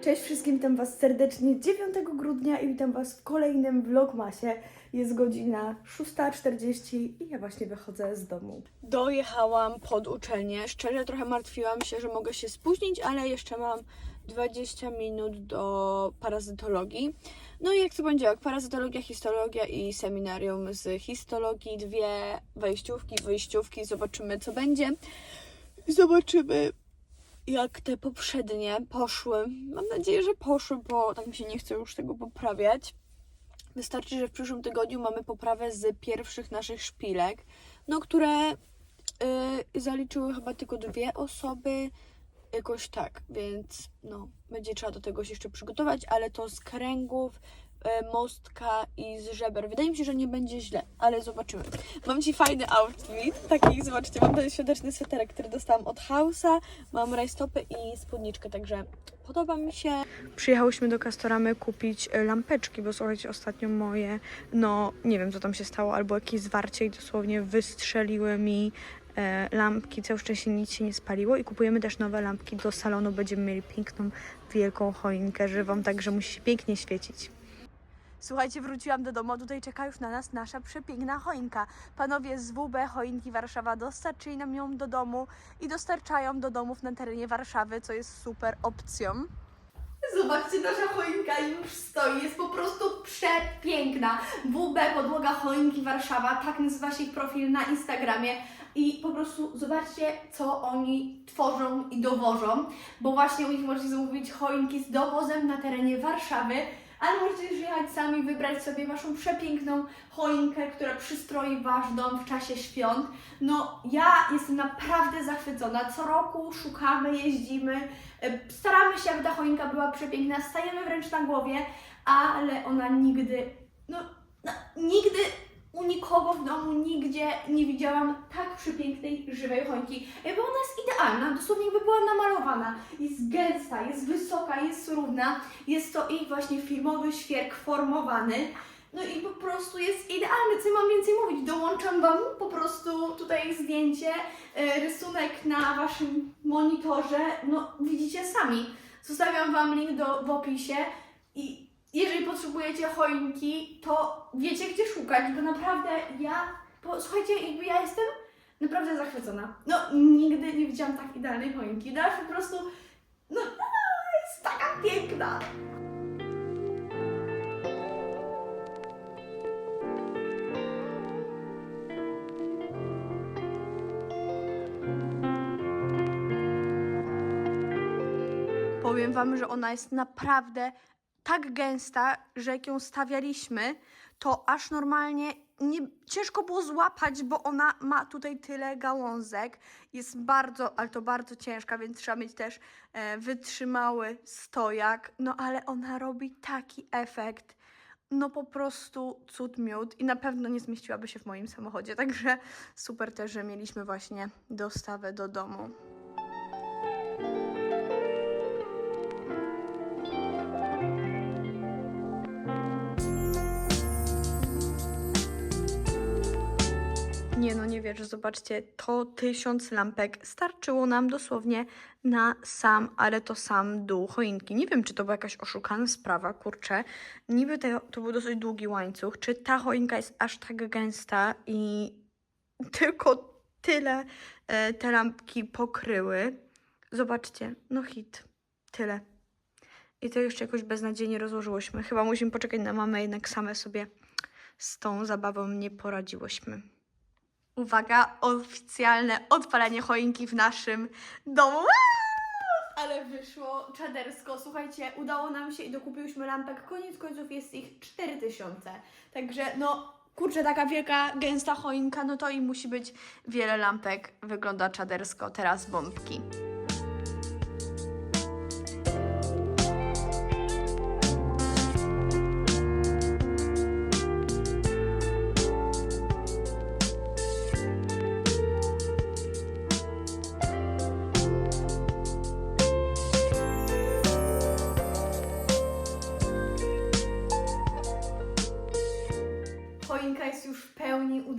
Cześć wszystkim, witam Was serdecznie 9 grudnia i witam Was w kolejnym vlogmasie. Jest godzina 6.40 i ja właśnie wychodzę z domu. Dojechałam pod uczelnię. Szczerze trochę martwiłam się, że mogę się spóźnić, ale jeszcze mam 20 minut do parazytologii. No i jak to będzie? Parazytologia, histologia i seminarium z histologii, dwie wejściówki, wyjściówki. Zobaczymy co będzie. Zobaczymy jak te poprzednie poszły. Mam nadzieję, że poszły, bo tak mi się nie chce już tego poprawiać. Wystarczy, że w przyszłym tygodniu mamy poprawę z pierwszych naszych szpilek, no które y, zaliczyły chyba tylko dwie osoby, jakoś tak, więc no, będzie trzeba do tego się jeszcze przygotować, ale to z kręgów, mostka i z żeber. Wydaje mi się, że nie będzie źle, ale zobaczymy. Mam Ci fajny outfit, taki, zobaczcie, mam ten świąteczny sweterek, który dostałam od Hausa, mam rajstopy i spódniczkę, także podoba mi się. Przyjechałyśmy do Castoramy kupić e, lampeczki, bo słuchajcie, ostatnio moje, no nie wiem co tam się stało, albo jakieś zwarcie i dosłownie wystrzeliły mi e, lampki, całe szczęście nic się nie spaliło i kupujemy też nowe lampki do salonu, będziemy mieli piękną, wielką choinkę żywą, także musi się pięknie świecić. Słuchajcie, wróciłam do domu, tutaj czeka już na nas nasza przepiękna choinka. Panowie z WB Choinki Warszawa dostarczyli nam ją do domu i dostarczają do domów na terenie Warszawy, co jest super opcją. Zobaczcie, nasza choinka już stoi, jest po prostu przepiękna. WB Podłoga Choinki Warszawa, tak nazywa się ich profil na Instagramie. I po prostu zobaczcie, co oni tworzą i dowożą, bo właśnie u nich możecie zamówić choinki z dowozem na terenie Warszawy, ale możecie też jechać sami, wybrać sobie Waszą przepiękną choinkę, która przystroi Wasz dom w czasie świąt. No, ja jestem naprawdę zachwycona. Co roku szukamy, jeździmy, e, staramy się, aby ta choinka była przepiękna, stajemy wręcz na głowie, ale ona nigdy, no, no nigdy u nikogo w domu, nigdzie nie widziałam tak przepięknej, żywej choinki. Jakby ona jest idealna, dosłownie jakby była namalowana. Jest gęsta, jest wysoka, jest równa. Jest to ich właśnie filmowy świerk formowany. No i po prostu jest idealny, co mam więcej mówić. Dołączam Wam po prostu tutaj zdjęcie, e, rysunek na Waszym monitorze. No widzicie sami. Zostawiam Wam link do, w opisie i jeżeli potrzebujecie choinki, to wiecie gdzie szukać, bo naprawdę ja, bo, słuchajcie, jakby ja jestem naprawdę zachwycona. No nigdy nie widziałam tak idealnej choinki. No aż po prostu, no jest taka piękna. Powiem Wam, że ona jest naprawdę tak gęsta, że jak ją stawialiśmy, to aż normalnie nie, ciężko było złapać, bo ona ma tutaj tyle gałązek. Jest bardzo, ale to bardzo ciężka, więc trzeba mieć też e, wytrzymały stojak. No ale ona robi taki efekt. No po prostu cud miód i na pewno nie zmieściłaby się w moim samochodzie. Także super też, że mieliśmy właśnie dostawę do domu. Nie no, nie wierzę, zobaczcie, to tysiąc lampek starczyło nam dosłownie na sam, ale to sam dół choinki. Nie wiem, czy to była jakaś oszukana sprawa, kurczę. Niby te, to był dosyć długi łańcuch. Czy ta choinka jest aż tak gęsta i tylko tyle e, te lampki pokryły? Zobaczcie, no hit, tyle. I to jeszcze jakoś beznadziejnie rozłożyłyśmy. Chyba musimy poczekać na mamę, jednak same sobie z tą zabawą nie poradziłyśmy. Uwaga, oficjalne odpalenie choinki w naszym domu. Ale wyszło czadersko. Słuchajcie, udało nam się i dokupiłyśmy lampek. Koniec końców jest ich 4000. Także no, Kurczę, taka wielka, gęsta choinka, no to i musi być wiele lampek. Wygląda czadersko. Teraz bombki.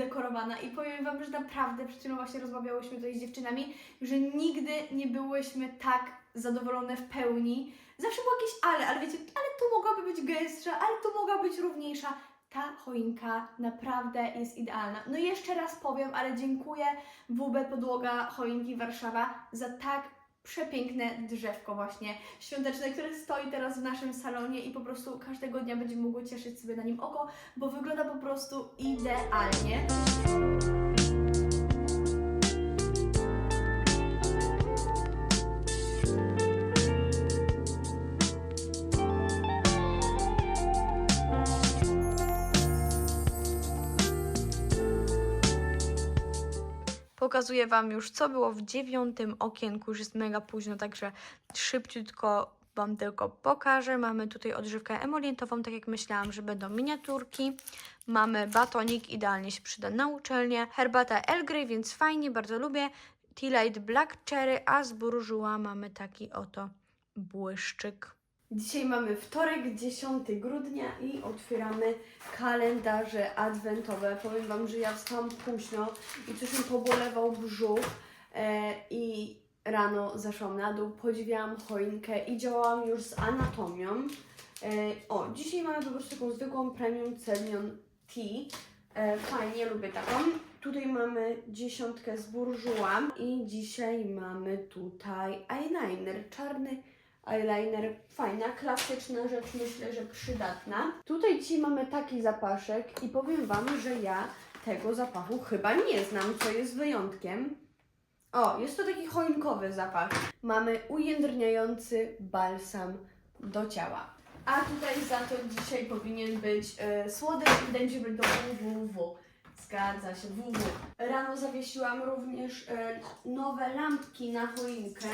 Udekorowana i powiem Wam, że naprawdę, przed chwilą właśnie rozmawiałyśmy tutaj z dziewczynami, że nigdy nie byłyśmy tak zadowolone w pełni Zawsze było jakieś ale, ale wiecie, ale tu mogłaby być gęstsza, ale tu mogła być równiejsza. Ta choinka naprawdę jest idealna. No i jeszcze raz powiem, ale dziękuję WB Podłoga Choinki Warszawa za tak przepiękne drzewko właśnie świąteczne, które stoi teraz w naszym salonie i po prostu każdego dnia będzie mogło cieszyć sobie na nim oko, bo wygląda po prostu idealnie. Pokazuję Wam już, co było w dziewiątym okienku. Już jest mega późno, także szybciutko Wam tylko pokażę. Mamy tutaj odżywkę emolientową, tak jak myślałam, że będą miniaturki. Mamy batonik, idealnie się przyda na uczelnię. Herbata El Grey, więc fajnie, bardzo lubię. Tea Light Black Cherry, a z burżuła mamy taki oto błyszczyk. Dzisiaj mamy wtorek, 10 grudnia i otwieramy kalendarze adwentowe. Powiem Wam, że ja wstałam późno i coś mi pobolewał brzuch e, i rano zeszłam na dół, podziwiałam choinkę i działałam już z anatomią. E, o, dzisiaj mamy po prostu taką zwykłą premium Celion Tea. E, fajnie, lubię taką. Tutaj mamy dziesiątkę z burżuła i dzisiaj mamy tutaj eyeliner, czarny eyeliner. Fajna, klasyczna rzecz, myślę, że przydatna. Tutaj dzisiaj mamy taki zapaszek i powiem Wam, że ja tego zapachu chyba nie znam, co jest wyjątkiem. O, jest to taki choinkowy zapach. Mamy ujędrniający balsam do ciała. A tutaj za to dzisiaj powinien być e, słodek i do www. Zgadza się, www. Rano zawiesiłam również e, nowe lampki na choinkę.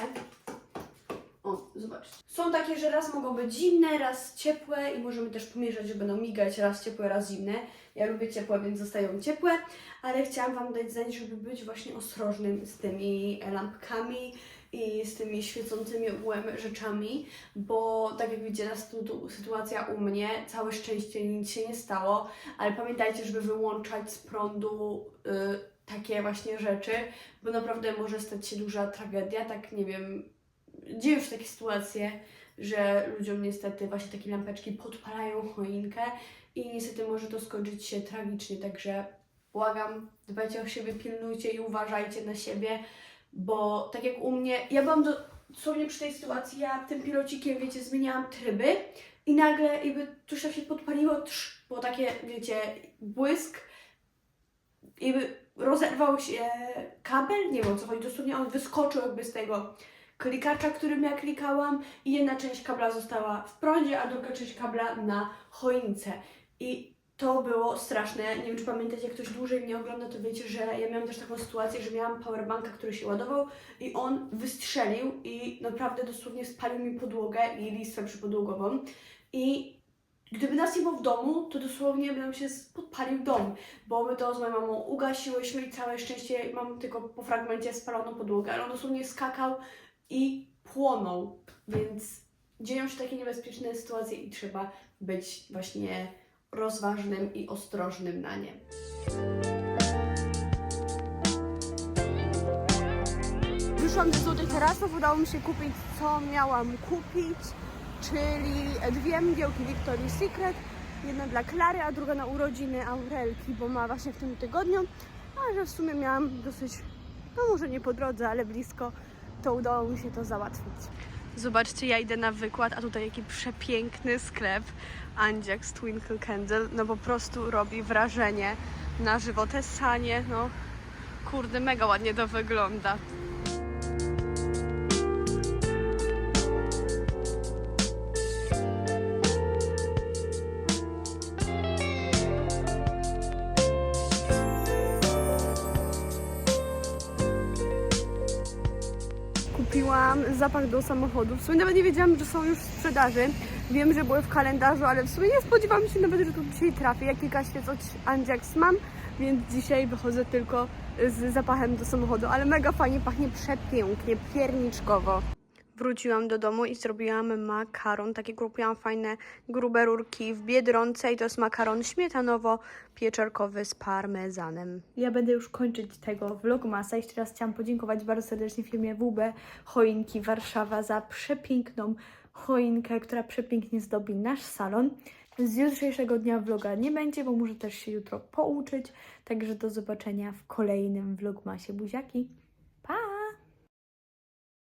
O, zobaczcie. Są takie, że raz mogą być zimne, raz ciepłe i możemy też pomieszać, że będą migać raz ciepłe, raz zimne. Ja lubię ciepłe, więc zostają ciepłe, ale chciałam Wam dać znać, żeby być właśnie ostrożnym z tymi lampkami i z tymi świecącymi ogółem rzeczami, bo tak jak widzicie, sytuacja u mnie, całe szczęście nic się nie stało, ale pamiętajcie, żeby wyłączać z prądu y, takie właśnie rzeczy, bo naprawdę może stać się duża tragedia, tak nie wiem, dzieją się takie sytuacje, że ludziom niestety właśnie takie lampeczki podpalają choinkę i niestety może to skończyć się tragicznie, także błagam, dbajcie o siebie, pilnujcie i uważajcie na siebie, bo tak jak u mnie, ja byłam do, dosłownie przy tej sytuacji, ja tym pilocikiem, wiecie, zmieniałam tryby i nagle jakby coś tam się podpaliło, trz, było takie, wiecie, błysk, jakby rozerwał się kabel, nie wiem o co chodzi, dosłownie on wyskoczył jakby z tego klikacza, którym ja klikałam i jedna część kabla została w prądzie, a druga część kabla na choince. I to było straszne. Nie wiem, czy pamiętacie, jak ktoś dłużej mnie ogląda, to wiecie, że ja miałam też taką sytuację, że miałam powerbanka, który się ładował i on wystrzelił i naprawdę dosłownie spalił mi podłogę i listwę przypodłogową. I gdyby nas nie było w domu, to dosłownie by nam się podpalił dom, bo my to z moją mamą ugasiłyśmy i całe szczęście mam tylko po fragmencie spaloną podłogę, ale on dosłownie skakał i płonął, więc dzieją się takie niebezpieczne sytuacje i trzeba być właśnie rozważnym i ostrożnym na nie. Wyszłam ze Złotych Tarasów, udało mi się kupić co miałam kupić, czyli dwie mgiełki Victoria's Secret, jedna dla Klary, a druga na urodziny Aurelki, bo ma właśnie w tym tygodniu, a że w sumie miałam dosyć, no może nie po drodze, ale blisko, to udało mi się to załatwić. Zobaczcie, ja idę na wykład, a tutaj jaki przepiękny sklep Andziaks Twinkle Candle, no po prostu robi wrażenie na żywo. Te sanie, no kurde, mega ładnie to wygląda. Zapach do samochodu. W sumie nawet nie wiedziałam, że są już w sprzedaży. Wiem, że były w kalendarzu, ale w sumie nie spodziewałam się nawet, że tu dzisiaj trafię. Ja kilka świec od Anjax mam, więc dzisiaj wychodzę tylko z zapachem do samochodu. Ale mega fajnie pachnie przepięknie, pierniczkowo. Wróciłam do domu i zrobiłam makaron. Takie kupiłam fajne, grube rurki w Biedronce i to jest makaron śmietanowo-pieczarkowy z parmezanem. Ja będę już kończyć tego vlogmasa. Jeszcze raz chciałam podziękować bardzo serdecznie firmie WB Choinki Warszawa za przepiękną choinkę, która przepięknie zdobi nasz salon. Z jutrzejszego dnia vloga nie będzie, bo muszę też się jutro pouczyć. Także do zobaczenia w kolejnym vlogmasie. Buziaki!